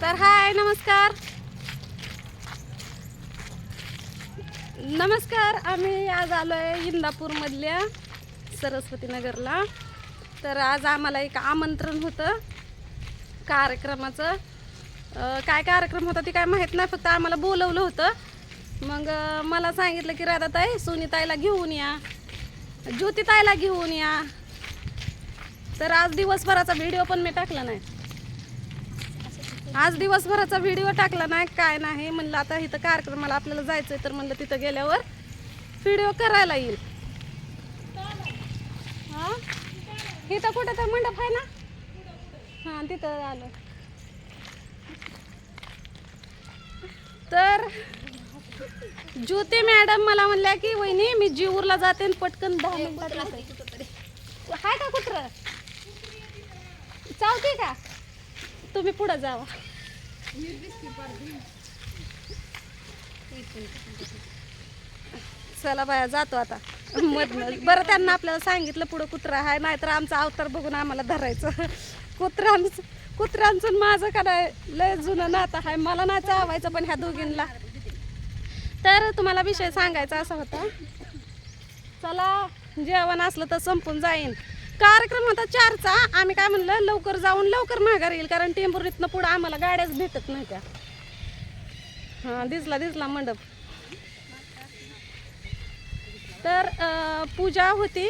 तर हाय नमस्कार. नमस्कार आम्ही आज आलो आहे इंदापूरमधल्या सरस्वती नगरला तर आज आम्हाला एक आमंत्रण होतं कार्यक्रमाचं. काय कार्यक्रम होता ते काय माहीत नाही फक्त आम्हाला बोलवलं होतं. मग मला सांगितलं की राधाताई सुनीताईला घेऊन या. ज्योतिताईला घेऊन या. तर आज दिवसभराचा व्हिडिओ पण मी टाकला नाही. आज दिवसभराचा व्हिडिओ टाकला नाही काय नाही म्हणलं आता इथं कार्यक्रमाला आपल्याला जायचं आहे तर म्हणलं तिथं गेल्यावर व्हिडिओ करायला येईल. हां? इथं कुठं तर मंडप आहे ना? हां तिथं आलं. तर ज्योती मॅडम मला म्हणल्या की वहिनी मी जीवूरला जाते आणि पटकन दहा मिनिटात आहे का कुत्र? चालते का? तुम्ही पुढं जावा. चला बाया जातो आता. मधनं. बरं त्यांना आपल्याला सांगितलं पुढं कुत्रा आहे नाहीतर आमचा अवतार बघून आम्हाला धरायचं. कुत्र्यांचं कुत्र्यांचं माझं काय लय जुनं नातं आहे. मला नाही चावायचं पण ह्या दोघींना तर तुम्हाला विषय सांगायचा असा होता. चला जेवण असलं तर संपून जाईन. कार्यक्रम होता चारचा. आम्ही काय म्हणलं लवकर जाऊन लवकर माघार येईल कारण टेंभुर्णीतनं पुढं आम्हाला गाड्याच भेटत नाही त्या. हां दिसला दिसला मंडप. तर पूजा होती.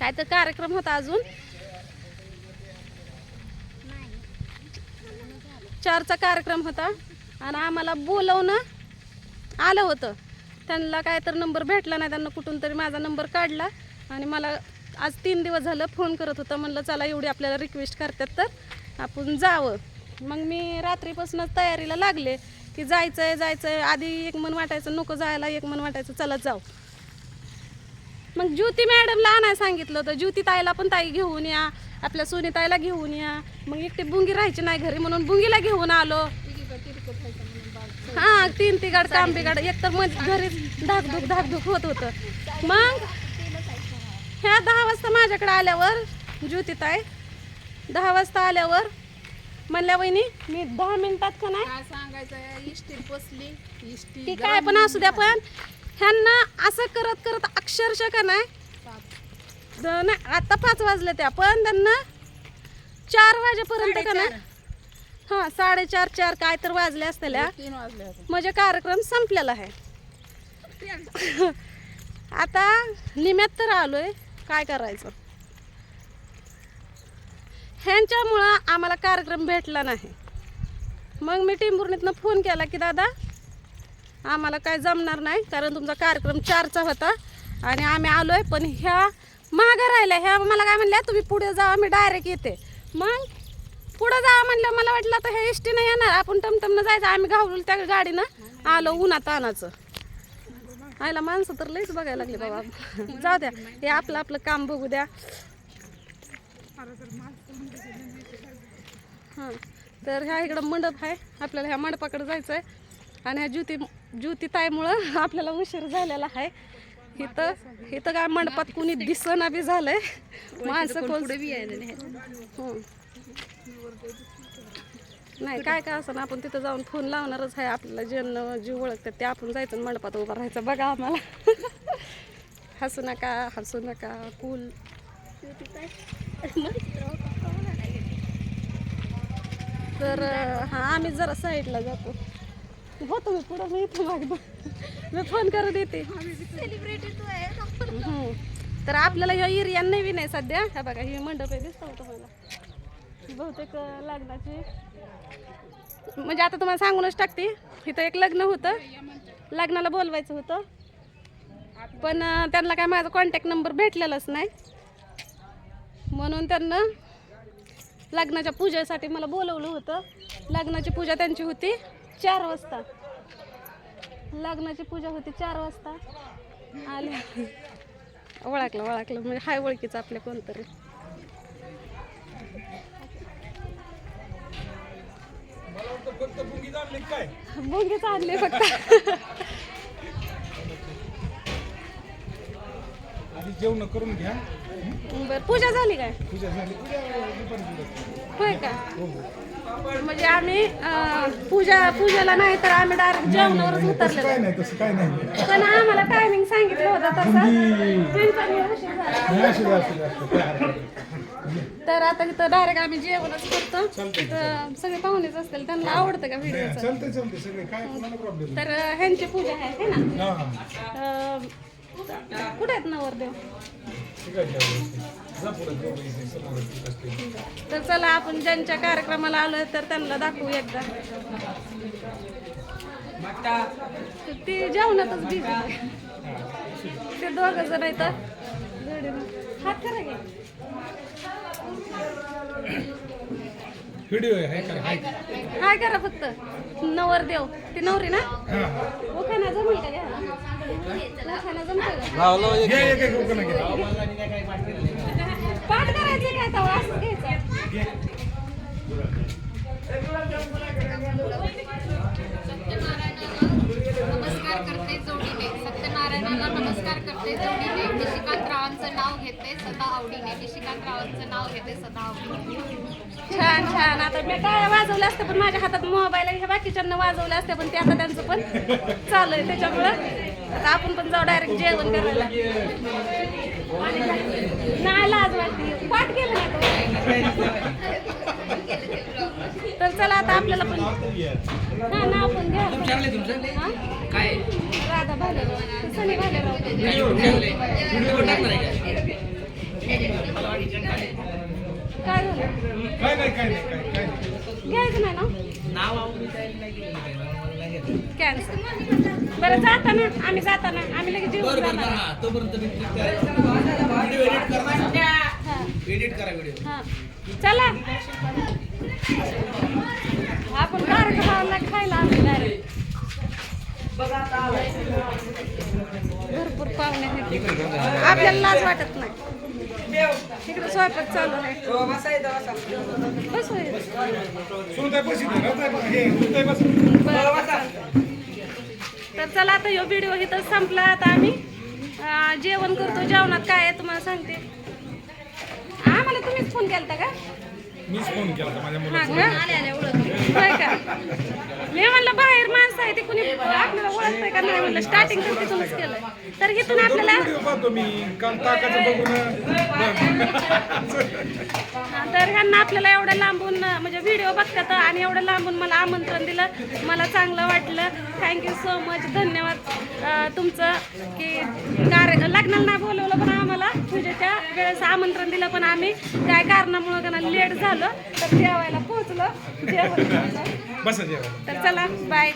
काय तर कार्यक्रम होता अजून. चारचा कार्यक्रम होता. आणि आम्हाला बोलवणं आलं होतं. त्यांना काय तर नंबर भेटला नाही त्यांना कुठून तरी माझा नंबर काढला. आणि मला आज तीन दिवस झालं फोन करत होता म्हणलं चला एवढी आपल्याला रिक्वेस्ट करतात तर आपण जावं. मग मी रात्रीपासूनच तयारीला लागले की जायचं आहे जायचं आहे आधी एक मन वाटायचं नको जायला एक मन वाटायचं चला जाऊ. मग ज्योती मॅडमला आणायला सांगितलं होतं ज्योती ताईला पण ताई घेऊन या आपल्या सोनीताईला घेऊन या. मग एकटी बुंगी राहायची नाही घरी म्हणून बुंगीला घेऊन आलो. हा तीन तिघाड काम बिगाड एक तर मग घरी धाकधूक धाकधूक होत होतं. मग ह्या दहा वाजता माझ्याकडे आल्यावर ज्योतिताई दहा वाजता आल्यावर म्हणल्या वहिनी मी दहा मिनिटात का नाही? काय सांगायचं इष्टी बसली. इष्टी की काय पण असू द्या पण ह्यांना असं करत करत अक्षरशः का नाही? द- नाही आता पाच वाजले त्या पण त्यांना चार वाजेपर्यंत का नाही? हां साडेचार चार काय तर वाजले असलेल्या तीन वाजले होते. म्हणजे कार्यक्रम संपलेला आहे. आता निम्यात तर आलोय. काय करायचं? ह्यांच्यामुळं आम्हाला कार्यक्रम भेटला नाही. मग मी टिंबुर्णीतनं फोन केला की दादा आम्हाला काय जमणार नाही कारण तुमचा कार्यक्रम चारचा होता आणि आम्ही आलो आहे पण ह्या मागं राहिल्या ह्या मला काय म्हणल्या तुम्ही पुढे जावा मी डायरेक्ट येते. मग पुढं जावा म्हणलं मला वाटलं तर ह्या एस टीनं येणार आपण टमटमनं जायचं आम्ही घावलो त्या गाडीनं आलो उन्हात तानाचं आयला माणसं तर लईच बघायला लागले बाबा. जाऊ द्या हे आपलं आपलं काम बघू द्या. हां तर ह्या इकडं मंडप आहे आपल्याला ह्या मंडपाकडे जायचं आहे आणि ह्या ज्योती ज्योती ताईमुळं आपल्याला उशीर झालेला आहे. इथं इथं काय मंडपात कुणी दिसना बी झालंय. माणसं कोण हं. नाही काय काय असं आपण तिथं जाऊन फोन लावणारच आहे. आपल्याला ज्यांना जी ओळखतात ते आपण जायचं मंडपात उभं राहायचं. बघा आम्हाला. हसू नका हसू नका. कूल तर हा आम्ही जरा साईडला जातो. हो तुम्ही पुढं मी इथं मागणं मी फोन करत येते. तर आपल्याला ह्या एरिया नवीन आहे सध्या. ह्या बघा ही मंडप आहे दिसतं तुम्हाला? बहुतेक लग्नाची. म्हणजे आता तुम्हाला सांगूनच टाकते. इथं एक लग्न होतं. लग्नाला बोलवायचं होतं. पण त्यांना काय माझा कॉन्टॅक्ट नंबर भेटलेलाच नाही. म्हणून त्यांना लग्नाच्या पूजेसाठी मला बोलवलं होतं. लग्नाची पूजा त्यांची होती चार वाजता. लग्नाची पूजा होती चार वाजता. आले ओळखलं ओळखलं. म्हणजे हाय ओळखीचं आपल्या कोणतरी. बुंगीच आणले फक्त. ती जेवण करून घ्या. बरं पूजा झाली काय? पूजा झाली. होय का? हो हो. म्हणजे आम्ही पूजा पूजेला नाही तर आम्ही डायरेक्ट जेवणावरच तसं उतरलेलो. काय नाही तसं काय नाही. पण आम्हाला टायमिंग सांगितलं होतं तसं. तर आता इथं डायरेक्ट आम्ही जेवणच करतो. तर सगळे पाहुणेच असतील त्यांना आवडतं का व्हिडिओचं चालतंय चालतंय सगळे. काय कोणाला प्रॉब्लेम तर ह्यांची पूजा आहे है ना? हा. कुठे आहेत नवरदेव? तिथं. तर चला आपण ज्यांच्या कार्यक्रमाला आलोय तर त्यांना दाखवू एकदा. ती जेवणातच बिझी ते दोघं जण आहेत हात करा व्हिडिओ आहे हाय का हाय का? हाय करा फक्त. नवरदेव ती नवरी ना? हा हा. ओखाना जमेल का ओखाना जमतं का? घ्या एक एक उकळून घ्या. पाठ करायचं काय असं घ्यायचं नमस्कार करते जोडीने सत्यनारायणाला नमस्कार करते जोडीने निशिकांत रावांचं नाव घेते सदा आवडीने. निशिकांत रावांचं नाव घेते सदा आवडीने. छान छान. आता मी काय वाजवलं असतं पण माझ्या हातात मोबाईल आहे. ह्या बाकीच्यांना वाजवलं असतं पण ते आता त्यांचं पण चालू आहे त्याच्यामुळं. आता आपण पण जाऊ डायरेक्ट जेवण करायला. नाही लाज वाटते. पाठ केलं नाही तो. तर चला आता आपल्याला पण हा नाव पण घ्या. हा? काय झालं काय नाही काय नाही काय काय नाही घ्यायचं नाही ना कॅन्सल बरं जाताना आम्ही जाताना आम्ही लगेच जेवण जाणार तोपर्यंत मी करा. व्हिडिओ एडिट करा एडिट करा व्हिडिओ हा चला आपण कार्यक्रमाला खायला आम्ही डायरेक्ट बघा आपल्याला लाज वाटत नाही. तिकडे स्वयंपाक चालू आहे. बस हे तर चला आता ह्यो व्हिडिओ इथं संपला आता आम्ही. जेवण करतो जेवणात काय आहे तुम्हाला सांगते. आम्हाला तुम्हीच फोन केलता का? मीच फोन केला माझ्या मी म्हणलं बाहेर माणसं आहे ते कुणी आपल्याला ओळखतंय का नाही म्हणलं स्टार्टिंग तर तिथूनच केलंय. तर इथून आपल्याला तर ह्यांना आपल्याला एवढं लांबून म्हणजे व्हिडिओ बघतात आणि एवढं लांबून मला आमंत्रण दिलं. मला चांगलं वाटलं. थँक्यू सो मच धन्यवाद. तुमचं की कार्य लग्नाला नाही बोलवलं पण आम्हाला. पूजेच्या वेळेस आमंत्रण दिलं पण आम्ही. काय कारणामुळं त्यांना लेट झालं. तर जेवायला पोहोचलो. जेवण तर चला बाय